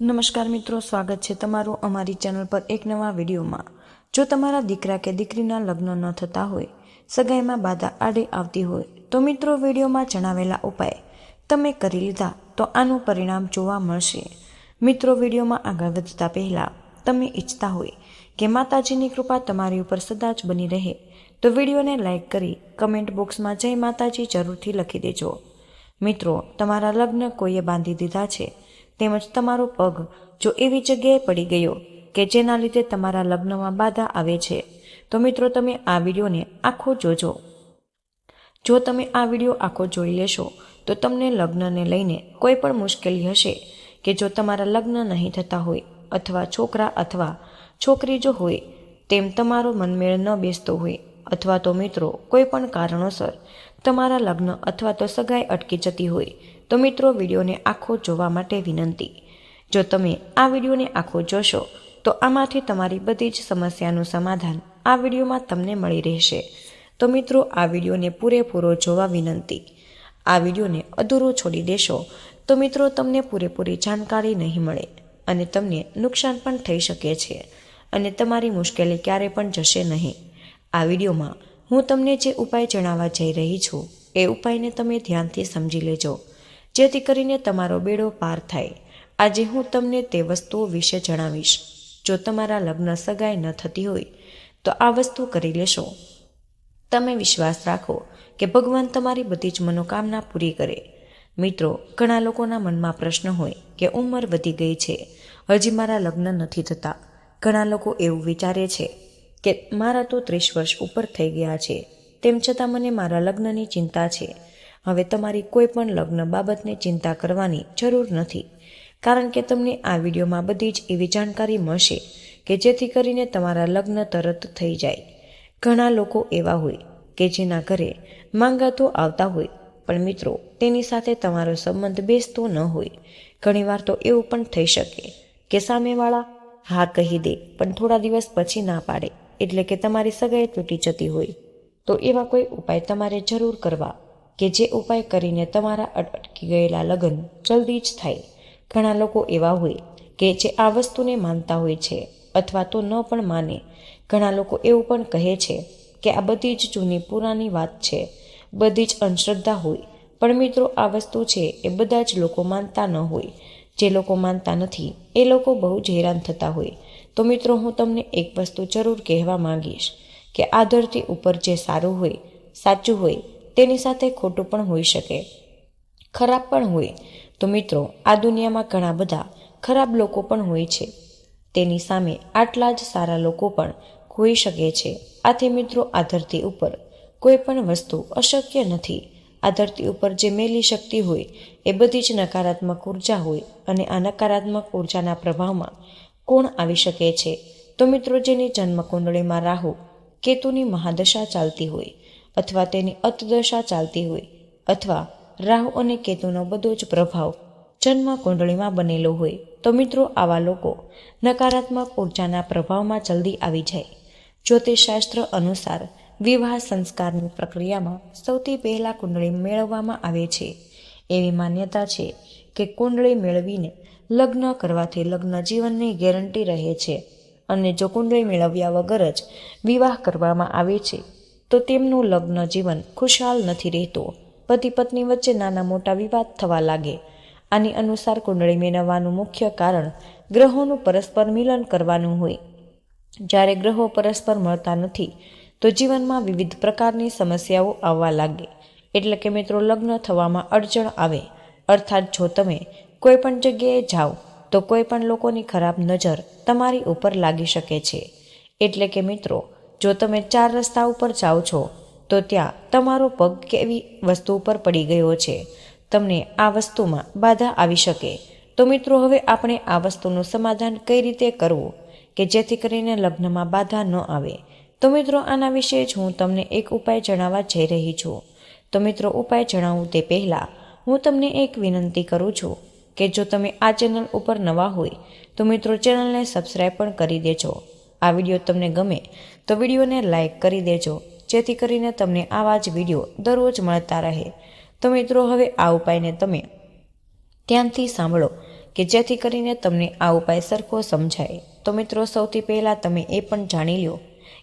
નમસ્કાર મિત્રો, સ્વાગત છે તમારું અમારી ચેનલ પર એક નવા વિડીયોમાં. જો તમારા દીકરા કે દીકરીના લગ્ન ન થતા હોય, સગાઈમાં બાધા આડે આવતી હોય, તો મિત્રો વિડીયોમાં જણાવેલા ઉપાય તમે કરી લીધા તો આનું પરિણામ જોવા મળશે. મિત્રો, વિડીયોમાં આગળ વધતા પહેલાં તમે ઈચ્છતા હોય કે માતાજીની કૃપા તમારી ઉપર સદા જ બની રહે, તો વિડીયોને લાઇક કરી કમેન્ટ બોક્સમાં જય માતાજી જરૂરથી લખી દેજો. મિત્રો, તમારા લગ્ન કોઈએ બાંધી દીધા છે? તેમજ તમારો પગ, જો એવી જગ્યાએ પડી ગયો કે જેના લીધે તમારા લગ્નમાં બાધા આવે છે. તો મિત્રો, તમે આ વિડીયોને આખો જોજો. જો તમે આ વીડિયો આખો જોઈ લેશો, તો તમને લગ્નને લઈને કોઈ પણ મુશ્કેલી હશે કે જો તમારા લગ્ન નહીં થતા હોય, અથવા છોકરા અથવા છોકરી જો હોય, તેમ તમારો મનમેળ ન બેસતો હોય, અથવા તો મિત્રો, કોઈ પણ કારણોસર તમારા લગ્ન અથવા તો સગાઈ અટકી જતી હોય તો મિત્રો, વિડીયોને આખો જોવા માટે વિનંતી. જો તમે આ વિડીયોને આખો જોશો, તો આમાંથી તમારી બધી જ સમસ્યાનું સમાધાન આ વિડીયોમાં તમને મળી રહેશે. તો મિત્રો, આ વિડીયોને પૂરેપૂરો જોવા વિનંતી. આ વિડીયોને અધૂરો છોડી દેશો, તો મિત્રો, તમને પૂરેપૂરી જાણકારી નહીં મળે અને તમને નુકસાન પણ થઈ શકે છે અને તમારી મુશ્કેલી ક્યારે પણ જશે નહીં. આ વિડીયોમાં હું તમને જે ઉપાય જણાવવા જઈ રહી છું, એ ઉપાયને તમે ધ્યાનથી સમજી લેજો. જેથી કરીને તમારો બેડો પાર થાય. આજે હું તમને તે વસ્તુઓ વિશે જણાવીશ. જો તમારા લગ્ન સગાઈ ન થતી હોય, તો આ વસ્તુ કરી લેશો. તમે વિશ્વાસ રાખો કે ભગવાન તમારી બધી જ મનોકામના પૂરી કરે. મિત્રો, ઘણા લોકોના મનમાં પ્રશ્ન હોય કે ઉંમર વધી ગઈ છે. હજી મારા લગ્ન નથી થતા. ઘણા લોકો એવું વિચારે છે કે મારા તો ત્રીસ વર્ષ ઉપર થઈ ગયા છે. તેમ છતાં મને મારા લગ્નની ચિંતા છે. હવે તમારી કોઈ પણ લગ્ન બાબતને ચિંતા કરવાની જરૂર નથી. કારણ કે તમને આ વિડીયોમાં બધી જ એવી જાણકારી મળશે કે જેથી કરીને તમારા લગ્ન તરત થઈ જાય. ઘણા લોકો એવા હોય કે જેના ઘરે માંગાતો આવતા હોય, પણ મિત્રો, તેની સાથે તમારો સંબંધ બેસતો ન હોય. ઘણીવાર તો એવું પણ થઈ શકે કે સામેવાળા, હા, કહી દે, પણ થોડા દિવસ પછી ના પાડે, એટલે કે તમારી સગાઈ તૂટી જતી હોય. તો એવા કોઈ ઉપાય તમારે જરૂર કરવા કે જે ઉપાય કરીને તમારા અટકી ગયેલા લગ્ન જલ્દી જ થાય. ઘણા લોકો એવા હોય કે જે આ વસ્તુને માનતા હોય છે અથવા તો ન પણ માને. ઘણા લોકો એવું પણ કહે છે કે આ બધી જ જૂની પુરાની વાત છે. બધી જ અંધશ્રદ્ધા હોય. પણ મિત્રો, આ વસ્તુ છે એ બધા જ લોકો માનતા ન હોય. જે લોકો માનતા નથી, એ લોકો બહુ જ હેરાન થતા હોય. તો મિત્રો, હું તમને એક વસ્તુ જરૂર કહેવા માંગીશ કે આ ધરતી ઉપર જે સારું હોય, સાચું હોય તેની સાથે ખોટું પણ હોઈ શકે. ખરાબ પણ હોય. તો મિત્રો, આ દુનિયામાં ઘણા બધા ખરાબ લોકો પણ હોય છે. તેની સામે આટલા જ સારા લોકો પણ હોઈ શકે છે. આથી મિત્રો, આ ધરતી ઉપર કોઈ પણ વસ્તુ અશક્ય નથી. આ ધરતી ઉપર જે મેલી શક્તિ હોય, એ બધી જ નકારાત્મક ઊર્જા હોય અને આ નકારાત્મક ઉર્જાના પ્રભાવમાં કોણ આવી શકે છે? તો મિત્રો, જેની જન્મ કુંડળીમાં રાહુ કેતુની મહાદશા ચાલતી હોય અથવા તેની અતદશા ચાલતી હોય, અથવા રાહુ અને કેતુનો બધો જ પ્રભાવ જન્મ કુંડળીમાં બનેલો હોય, તો મિત્રો આવા લોકો નકારાત્મક ઉર્જાના પ્રભાવમાં જલ્દી આવી જાય. જ્યોતિષશાસ્ત્ર અનુસાર વિવાહ સંસ્કારની પ્રક્રિયામાં સૌથી પહેલાં કુંડળી મેળવવામાં આવે છે. એવી માન્યતા છે કે કુંડળી મેળવીને લગ્ન કરવાથી લગ્ન જીવનની ગેરંટી રહે છે અને જો કુંડળી મેળવ્યા વગર જ વિવાહ કરવામાં આવે છે તો તેમનું લગ્ન જીવન ખુશહાલ નથી રહેતું. પતિ પત્ની વચ્ચે નાના મોટા વિવાદ થવા લાગે. આની અનુસાર કુંડળી મેળવવાનું મુખ્ય કારણ ગ્રહોનું પરસ્પર મિલન કરવાનું હોય. જ્યારે ગ્રહો પરસ્પર મળતા નથી, તો જીવનમાં વિવિધ પ્રકારની સમસ્યાઓ આવવા લાગે. એટલે કે મિત્રો, લગ્ન થવામાં અડચણ આવે. અર્થાત જો તમે કોઈ પણ જગ્યાએ જાઓ, તો કોઈ પણ લોકોની ખરાબ નજર તમારી ઉપર લાગી શકે છે. એટલે કે મિત્રો જો તમે ચાર રસ્તા ઉપર જાઓ છો, તો ત્યાં તમારો પગ કેવી વસ્તુ ઉપર પડી ગયો છે. તમને આ વસ્તુમાં બાધા આવી શકે. તો મિત્રો, હવે આપણે આ વસ્તુનું સમાધાન કઈ રીતે કરવું કે જેથી કરીને લગ્નમાં બાધા ન આવે? તો મિત્રો, આના વિશે જ હું તમને એક ઉપાય જણાવવા જઈ રહી છું. તો મિત્રો, ઉપાય જણાવું તે પહેલાં, હું તમને એક વિનંતી કરું છું કે જો તમે આ ચેનલ ઉપર નવા હોય, તો મિત્રો, ચેનલને સબસ્ક્રાઈબ પણ કરી દેજો. આ વીડિયો તમને ગમે તો વિડીયોને લાઇક કરી દેજો, જેથી કરીને તમને આવા જ વીડિયો દરરોજ મળતા રહે. તો મિત્રો, હવે આ ઉપાયને તમે ધ્યાનથી સાંભળો કે જેથી કરીને તમને આ ઉપાય સરખો સમજાય. તો મિત્રો, સૌથી પહેલાં તમે એ પણ જાણી લો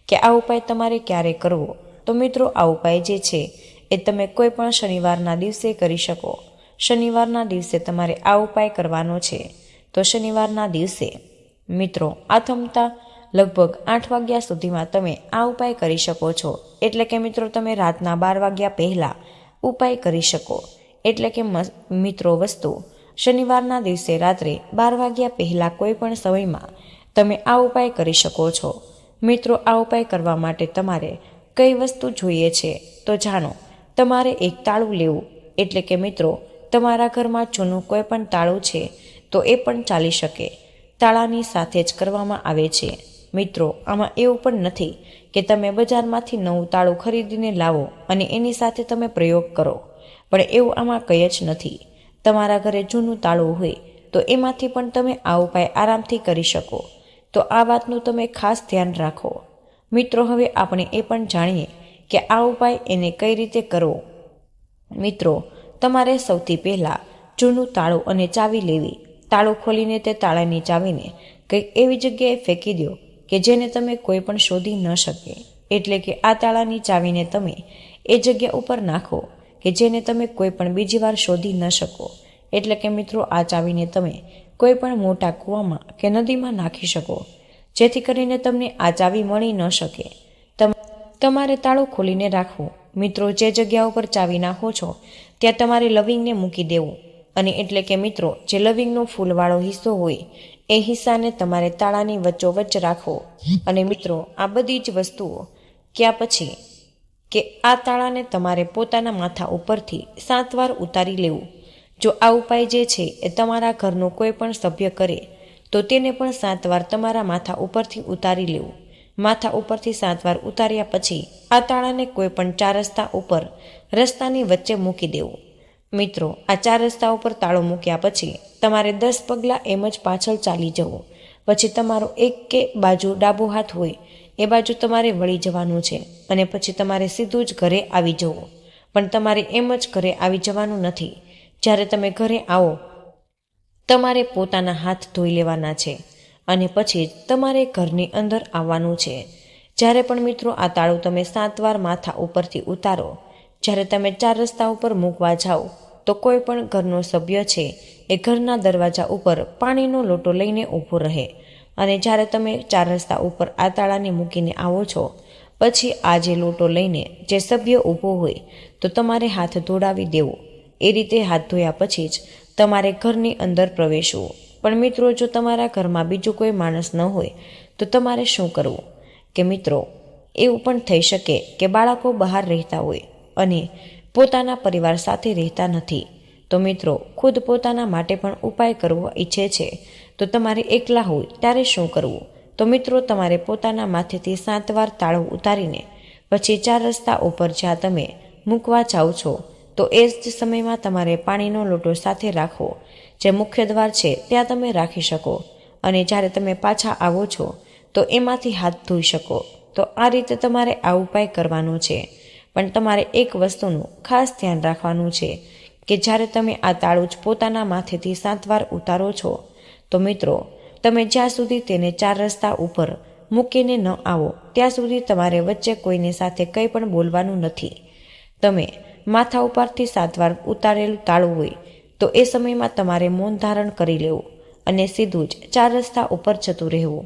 કે આ ઉપાય તમારે ક્યારે કરવો. તો મિત્રો, આ ઉપાય જે છે એ તમે કોઈ પણ શનિવારના દિવસે કરી શકો. શનિવારના દિવસે તમારે આ ઉપાય કરવાનો છે. તો શનિવારના દિવસે મિત્રો આથમતા લગભગ આઠ વાગ્યા સુધીમાં તમે આ ઉપાય કરી શકો છો. એટલે કે મિત્રો, તમે રાતના બાર વાગ્યા પહેલાં ઉપાય કરી શકો. એટલે કે મિત્રો, વસ્તુ, શનિવારના દિવસે રાત્રે બાર વાગ્યા પહેલાં કોઈ પણ સમયમાં તમે આ ઉપાય કરી શકો છો. મિત્રો, આ ઉપાય કરવા માટે તમારે કઈ વસ્તુ જોઈએ છે તો જાણો. તમારે એક તાળું લેવું. એટલે કે મિત્રો, તમારા ઘરમાં જૂનું કોઈ પણ તાળું છે તો એ પણ ચાલી શકે. તાળાની સાથે જ કરવામાં આવે છે. મિત્રો, આમાં એવું પણ નથી કે તમે બજારમાંથી નવું તાળું ખરીદીને લાવો અને એની સાથે તમે પ્રયોગ કરો. પણ એવું આમાં કંઈ જ નથી. તમારા ઘરે જૂનું તાળું હોય, તો એમાંથી પણ તમે આ ઉપાય આરામથી કરી શકો. તો આ વાતનું તમે ખાસ ધ્યાન રાખો. મિત્રો, હવે આપણે એ પણ જાણીએ કે આ ઉપાય એને કઈ રીતે કરવો. મિત્રો, તમારે સૌથી પહેલાં જૂનું તાળું અને ચાવી લેવી. તાળું ખોલીને તે તાળાની ચાવીને કંઈક એવી જગ્યાએ ફેંકી દો કે જેને તમે કોઈ પણ શોધી ન શકે. એટલે કે આ તાળાની ચાવીને તમે એ જગ્યા ઉપર નાખો કે જેને તમે કોઈ પણ બીજી વાર શોધી ન શકો. એટલે કે મિત્રો, આ ચાવીને તમે કોઈ પણ મોટા કૂવામાં કે નદીમાં નાખી શકો, જેથી કરીને તમને આ ચાવી મળી ન શકે. તમારે તાળું ખોલીને રાખવું. મિત્રો, જે જગ્યા ઉપર ચાવી નાખો છો, ત્યાં તમારે લવિંગને મૂકી દેવું. અને એટલે કે મિત્રો, જે લવિંગનો ફૂલવાળો હિસ્સો હોય એ હિસ્સાને તમારે તાળાની વચ્ચોવચ્ચ રાખવો અને મિત્રો, આ બધી જ વસ્તુઓ ક્યાં પછી? કે આ તાળાને તમારે પોતાના માથા ઉપરથી સાત વાર ઉતારી લેવું. જો આ ઉપાય જે છે એ તમારા ઘરનો કોઈ પણ સભ્ય કરે, તો તેને પણ સાત વાર તમારા માથા ઉપરથી ઉતારી લેવું. માથા ઉપરથી સાત વાર ઉતાર્યા પછી આ તાળાને કોઈ પણ ચાર રસ્તા ઉપર રસ્તાની વચ્ચે મૂકી દેવું. મિત્રો, આ ચાર રસ્તા ઉપર તાળો મૂક્યા પછી તમારે દસ પગલાં એમ જ પાછળ ચાલી જવું. પછી તમારો એક કે બાજુ ડાબો હાથ હોય, એ બાજુ તમારે વળી જવાનું છે અને પછી તમારે સીધું જ ઘરે આવી જવું. પણ તમારે એમ જ ઘરે આવી જવાનું નથી. જ્યારે તમે ઘરે આવો, તમારે પોતાના હાથ ધોઈ લેવાના છે અને પછી તમારે ઘરની અંદર આવવાનું છે. જ્યારે પણ મિત્રો, આ તાળું તમે સાત વાર માથા ઉપરથી ઉતારો, જ્યારે તમે ચાર રસ્તા ઉપર મૂકવા જાઓ તો કોઈ પણ ઘરનો સભ્ય છે, એ ઘરના દરવાજા ઉપર પાણીનો લોટો લઈને ઊભો રહે. અને જ્યારે તમે ચાર રસ્તા ઉપર આ તાળાને મૂકીને આવો છો, પછી આ જે લોટો લઈને જે સભ્ય ઊભો હોય, તો તમારે હાથ ધોડાવી દેવો. એ રીતે હાથ ધોયા પછી જ તમારે ઘરની અંદર પ્રવેશવું. પણ મિત્રો, જો તમારા ઘરમાં બીજું કોઈ માણસ ન હોય, તો તમારે શું કરવું? કે મિત્રો, એવું પણ થઈ શકે કે બાળકો બહાર રહેતા હોય અને પોતાના પરિવાર સાથે રહેતા નથી. તો મિત્રો, ખુદ પોતાના માટે પણ ઉપાય કરવો ઈચ્છે છે. તો તમારે એકલા હોય ત્યારે શું કરવું? તો મિત્રો, તમારે પોતાના માથેથી સાત વાર તાળું ઉતારીને પછી ચાર રસ્તા ઉપર જ્યાં તમે મૂકવા જાઓ છો, તો એ જ સમયમાં તમારે પાણીનો લોટો સાથે રાખવો, જે મુખ્ય દ્વાર છે, ત્યાં તમે રાખી શકો. અને જ્યારે તમે પાછા આવો છો, તો એમાંથી હાથ ધોઈ શકો. તો આ રીતે તમારે આ ઉપાય કરવાનો છે. પણ તમારે એક વસ્તુનું ખાસ ધ્યાન રાખવાનું છે કે જ્યારે તમે આ તાળું જ પોતાના માથેથી સાત વાર ઉતારો છો, તો મિત્રો, તમે જ્યાં સુધી તેને ચાર રસ્તા ઉપર મૂકીને ન આવો, ત્યાં સુધી તમારે વચ્ચે કોઈની સાથે કંઈ પણ બોલવાનું નથી. તમે માથા ઉપરથી સાત વાર ઉતારેલું તાળું હોય, તો એ સમયમાં તમારે મૌન ધારણ કરી લેવું અને સીધું જ ચાર રસ્તા ઉપર જતું રહેવું.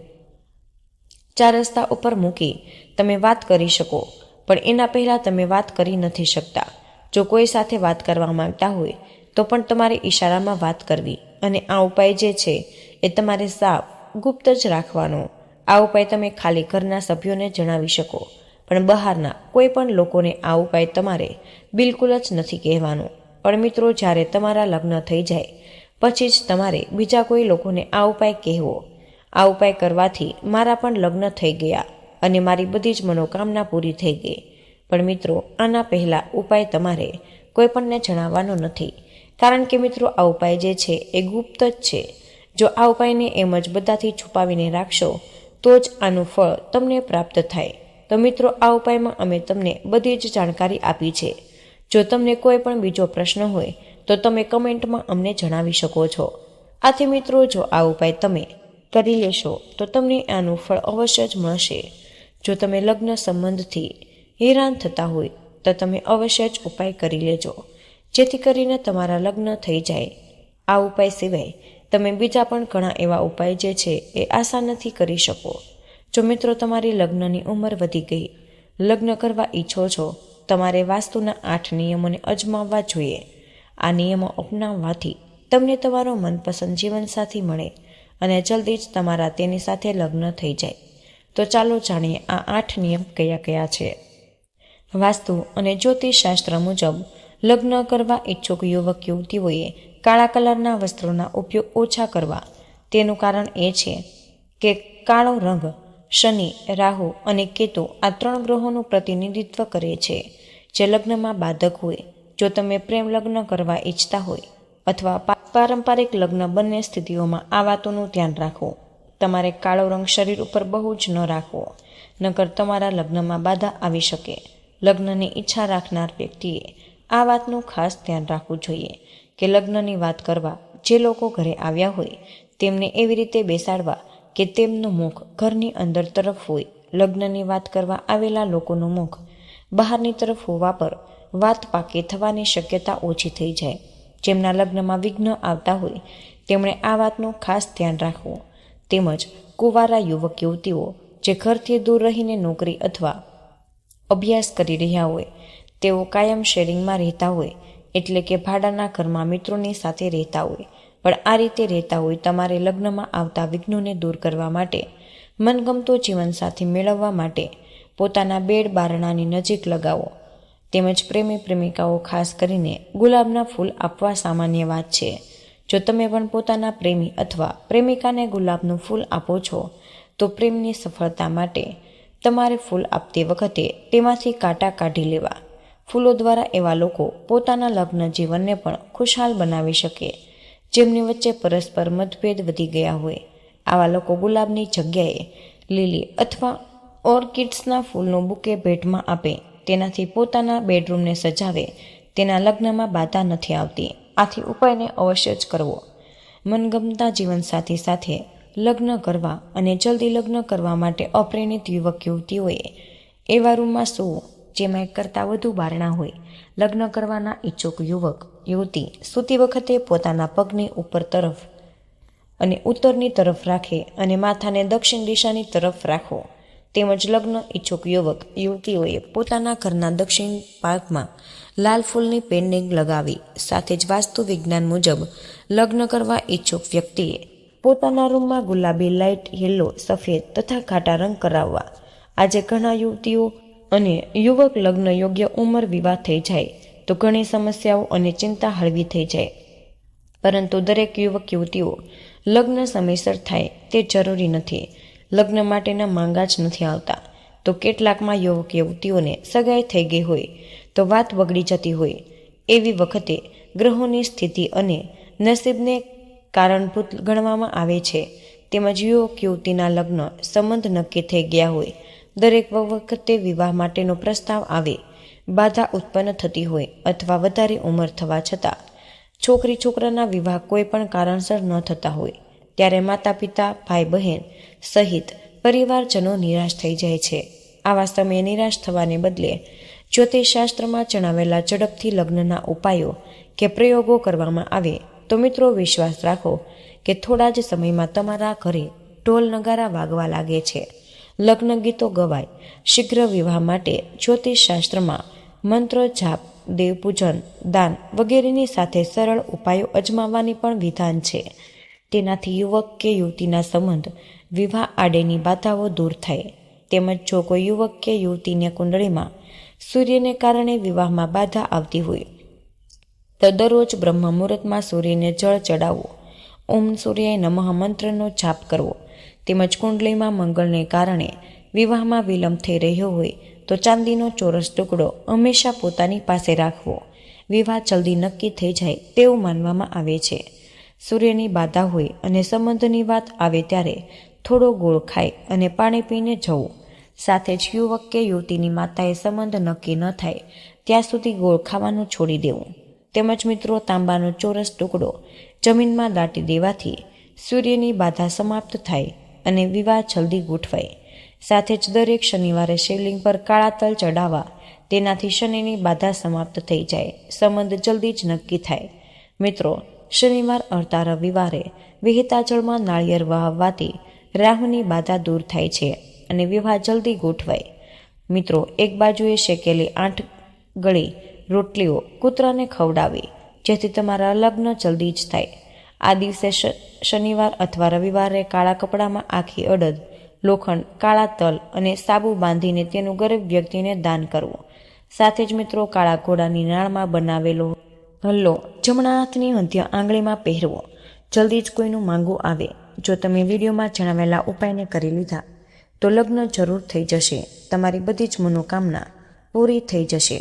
ચાર રસ્તા ઉપર મૂકી તમે વાત કરી શકો પણ એના પહેલાં તમે વાત કરી નથી શકતા. જો કોઈ સાથે વાત કરવા માંગતા હોય, તો પણ તમારે ઈશારામાં વાત કરવી. અને આ ઉપાય જે છે, એ તમારે સાફ ગુપ્ત જ રાખવાનો. આ ઉપાય તમે ખાલી ઘરના સભ્યોને જણાવી શકો, પણ બહારના કોઈ પણ લોકોને આ ઉપાય તમારે બિલકુલ જ નથી કહેવાનો. પણ મિત્રો, જ્યારે તમારા લગ્ન થઈ જાય, પછી જ તમારે બીજા કોઈ લોકોને આ ઉપાય કહેવો. આ ઉપાય કરવાથી મારા પણ લગ્ન થઈ ગયા. અને મારી બધી જ મનોકામના પૂરી થઈ ગઈ. પણ મિત્રો, આના પહેલાં ઉપાય તમારે કોઈપણને જણાવવાનો નથી. કારણ કે મિત્રો, આ ઉપાય જે છે એ ગુપ્ત જ છે. જો આ ઉપાયને એમ જ બધાથી છુપાવીને રાખશો, તો જ આનું ફળ તમને પ્રાપ્ત થાય. તો મિત્રો, આ ઉપાયમાં અમે તમને બધી જ જાણકારી આપી છે. જો તમને કોઈ પણ બીજો પ્રશ્ન હોય, તો તમે કમેન્ટમાં અમને જણાવી શકો છો. આથી મિત્રો, જો આ ઉપાય તમે કરી લેશો, તો તમને આનું ફળ અવશ્ય જ મળશે. જો તમે લગ્ન સંબંધથી હેરાન થતા હોય, તો તમે અવશ્ય જ ઉપાય કરી લેજો. જેથી કરીને તમારા લગ્ન થઈ જાય. આ ઉપાય સિવાય તમે બીજા પણ ઘણા એવા ઉપાય જે છે એ આસાનીથી કરી શકો. જો મિત્રો, તમારી લગ્નની ઉંમર વધી ગઈ, લગ્ન કરવા ઈચ્છો છો, તમારે વાસ્તુના આઠ નિયમોને અજમાવવા જોઈએ. આ નિયમો અપનાવવાથી તમને તમારો મનપસંદ જીવનસાથી મળે અને જલ્દી જ તમારા તેની સાથે લગ્ન થઈ જાય. તો ચાલો જાણીએ આ આઠ નિયમ કયા કયા છે. વાસ્તુ અને જ્યોતિષશાસ્ત્ર મુજબ લગ્ન કરવા ઈચ્છુક યુવક યુવતીઓએ કાળા કલરના વસ્ત્રોના ઉપયોગ ઓછા કરવા. તેનું કારણ એ છે કે કાળો રંગ, શનિ, રાહુ અને કેતુ આ ત્રણ ગ્રહોનું પ્રતિનિધિત્વ કરે છે. જે લગ્નમાં બાધક હોય, જો તમે પ્રેમ લગ્ન કરવા ઈચ્છતા હોય અથવા પારંપરિક લગ્ન બંને સ્થિતિઓમાં આ વાતોનું ધ્યાન રાખો. તમારે કાળો રંગ શરીર ઉપર બહુ જ ન રાખવો, નકર તમારા લગ્નમાં બાધા આવી શકે. લગ્નની ઈચ્છા રાખનાર વ્યક્તિએ આ વાતનું ખાસ ધ્યાન રાખવું જોઈએ કે લગ્નની વાત કરવા જે લોકો ઘરે આવ્યા હોય, તેમને એવી રીતે બેસાડવા કે તેમનું મુખ ઘરની અંદર તરફ હોય. લગ્નની વાત કરવા આવેલા લોકોનું મુખ બહારની તરફ હોવા પર વાત પાકે થવાની શક્યતા ઓછી થઈ જાય. જેમના લગ્નમાં વિઘ્ન આવતા હોય, તેમણે આ વાતનું ખાસ ધ્યાન રાખવું. તેમજ કુંવારા યુવક યુવતીઓ જે ઘરથી દૂર રહીને નોકરી અથવા અભ્યાસ કરી રહ્યા હોય, તેઓ કાયમ શેરિંગમાં રહેતા હોય એટલે કે ભાડાના ઘરમાં મિત્રોની સાથે રહેતા હોય. પણ આ રીતે રહેતા હોય તમારે લગ્નમાં આવતા વિઘ્નોને દૂર કરવા માટે, મનગમતો જીવનસાથી મેળવવા માટે પોતાના બેડ બારણાની નજીક લગાવો. તેમજ પ્રેમી પ્રેમિકાઓ ખાસ કરીને ગુલાબના ફૂલ આપવા સામાન્ય વાત છે. જો તમે પણ પોતાના પ્રેમી અથવા પ્રેમિકાને ગુલાબનું ફૂલ આપો છો, તો પ્રેમની સફળતા માટે તમારે ફૂલ આપતી વખતે તેમાંથી કાંટા કાઢી લેવા. ફૂલો દ્વારા એવા લોકો પોતાના લગ્ન જીવનને પણ ખુશહાલ બનાવી શકે. જેમની વચ્ચે પરસ્પર મતભેદ વધી ગયા હોય, આવા લોકો ગુલાબની જગ્યાએ લીલી અથવા ઓર્કિડ્સના ફૂલનો બુકે ભેટમાં આપે, તેનાથી પોતાના બેડરૂમને સજાવે, તેના લગ્નમાં બાધા નથી આવતી. આથી ઉપાયને અવશ્ય જ કરવો. મનગમતા જીવનસાથી સાથે લગ્ન કરવા અને જલ્દી લગ્ન કરવા માટે અપ્રેરિત યુવક યુવતીઓએ એવા રૂમમાં સૂવું જેમાં એક કરતાં વધુ બારણા હોય. લગ્ન કરવાના ઈચ્છુક યુવક, યુવતી સૂતી વખતે પોતાના પગની ઉપર તરફ અને ઉત્તરની તરફ રાખે અને માથાને દક્ષિણ દિશાની તરફ રાખો. તેમજ લગ્ન ઈચ્છુક યુવક, યુવતીઓએ પોતાના ઘરના દક્ષિણ પાર્કમાં લાલ ફૂલની પેન્ડિંગ લગાવી, સાથે જ વાસ્તુ વિજ્ઞાન મુજબ લગ્ન કરવા ઈચ્છુક વ્યક્તિએ પોતાના રૂમમાં ગુલાબી લાઇટ, યલો, સફેદ તથા ઘાટા રંગ કરાવવા. આજે ઘણા યુવતીઓ અને યુવક લગ્ન યોગ્ય ઉંમર વિવાહ થઈ જાય, તો ઘણી સમસ્યાઓ અને ચિંતા હળવી થઈ જાય. પરંતુ દરેક યુવક યુવતીઓ લગ્ન સમયસર થાય તે જરૂરી નથી. લગ્ન માટેના માંગા જ નથી આવતા. તો કેટલાકમાં યુવક યુવતીઓને સગાઈ થઈ ગઈ હોય તો વાત બગડી જતી હોય. એવી વખતે ગ્રહોની સ્થિતિ અને નસીબને કારણભૂત ગણવામાં આવે છે. તેમજ યુવક યુવતીના લગ્ન સંબંધ નક્કી થઈ ગયા હોય. દરેક વખતે વિવાહ માટેનો પ્રસ્તાવ આવે. બાધા ઉત્પન્ન થતી હોય અથવા વધારે ઉંમર થવા છતાં. છોકરી છોકરાના વિવાહ કોઈ પણ કારણસર ન થતા હોય. ત્યારે માતા પિતા ભાઈ બહેન સહિત પરિવારજનો નિરાશ થઈ જાય છે. આવા સમયે નિરાશ થવાને બદલે જ્યોતિષશાસ્ત્રમાં જણાવેલા ઝડપથી લગ્નના ઉપાયો કે પ્રયોગો કરવામાં આવે, તો મિત્રો વિશ્વાસ રાખો કે થોડા જ સમયમાં તમારા ઘરે ઢોલ નગારા વાગવા લાગે છે. લગ્ન ગીતો ગવાય. શીઘ્ર વિવાહ માટે જ્યોતિષશાસ્ત્રમાં મંત્ર જાપ, દેવપૂજન, દાન વગેરેની સાથે સરળ ઉપાયો અજમાવવાની પણ વિધાન છે. તેનાથી યુવક કે યુવતીના સંબંધ વિવાહ આડેની બાધાઓ દૂર થાય. તેમજ જો કોઈ યુવક કે યુવતીને કુંડળીમાં સૂર્યને કારણે વિવાહમાં બાધા આવતી હોય. તો દરરોજ બ્રહ્મ મુહૂર્તમાં સૂર્યને જળ ચડાવવું ઓમ સૂર્યાય નમઃ મંત્રનો જાપ કરવો. તેમજ કુંડલીમાં મંગળને કારણે વિવાહમાં વિલંબ થઈ રહ્યો હોય તો ચાંદીનો ચોરસ ટુકડો હંમેશા પોતાની પાસે રાખવો. વિવાહ જલ્દી નક્કી થઈ જાય તેવું માનવામાં આવે છે. સૂર્યની બાધા હોય અને સંબંધની વાત આવે ત્યારે થોડો ગોળ ખાય અને પાણી પીને જવું. સાથે જ યુવક કે યુવતીની માતાએ સંબંધ નક્કી ન થાય, ત્યાં સુધી ગોળ ખાવાનું છોડી દેવું. તેમજ મિત્રો, તાંબાનો ચોરસ ટુકડો જમીનમાં દાટી દેવાથી સૂર્યની બાધા સમાપ્ત થાય અને વિવાહ જલ્દી ગોઠવાય. સાથે જ દરેક શનિવારે શિવલિંગ પર કાળા તલ ચડાવવા તેનાથી શનિની બાધા સમાપ્ત થઈ જાય, સંબંધ જલ્દી જ નક્કી થાય. મિત્રો, શનિવાર અડતા રવિવારે વહેતા જળમાં નાળિયેર વહાવવાથી રાહુની બાધા દૂર થાય છે. અને વિવાહ જલ્દી ગોઠવાય. મિત્રો, એક બાજુએ શેકેલી આઠ ગળી રોટલીઓ કૂતરાને ખવડાવી, જેથી તમારા લગ્ન જલ્દી જ થાય. આ દિવસે શનિવાર અથવા રવિવારે કાળા કપડામાં આખી અડદ, લોખંડ, કાળા તલ અને સાબુ બાંધીને તેનું ગરીબ વ્યક્તિને દાન કરવું. સાથે જ મિત્રો, કાળા ઘોડાની નાળમાં બનાવેલો હલ્લો જમણા હાથની મધ્ય આંગળીમાં પહેરવો. જલ્દી જ કોઈનું માંગવું આવે. જો તમે વિડીયોમાં જણાવેલા ઉપાયને કરી લીધા તો લગ્ન જરૂર થઈ જશે. તમારી બધી જ મનોકામના પૂરી થઈ જશે.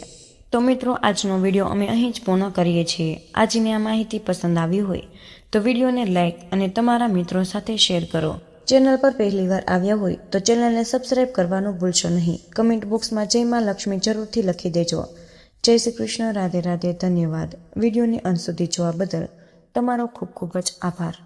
તો મિત્રો, આજનો વીડિયો અમે અહીં જ પૂર્ણ કરીએ છીએ. આજની આ માહિતી પસંદ આવી હોય તો વિડીયોને લાઇક અને તમારા મિત્રો સાથે શેર કરો. ચેનલ પર પહેલીવાર આવ્યા હોય તો ચેનલને સબસ્ક્રાઇબ કરવાનું ભૂલશો નહીં. કમેન્ટ બોક્સમાં જય માં લક્ષ્મી જરૂરથી લખી દેજો. જય શ્રી કૃષ્ણ. રાધે રાધે. ધન્યવાદ. વિડીયોની અંત સુધી જોવા બદલ તમારો ખૂબ ખૂબ જ આભાર.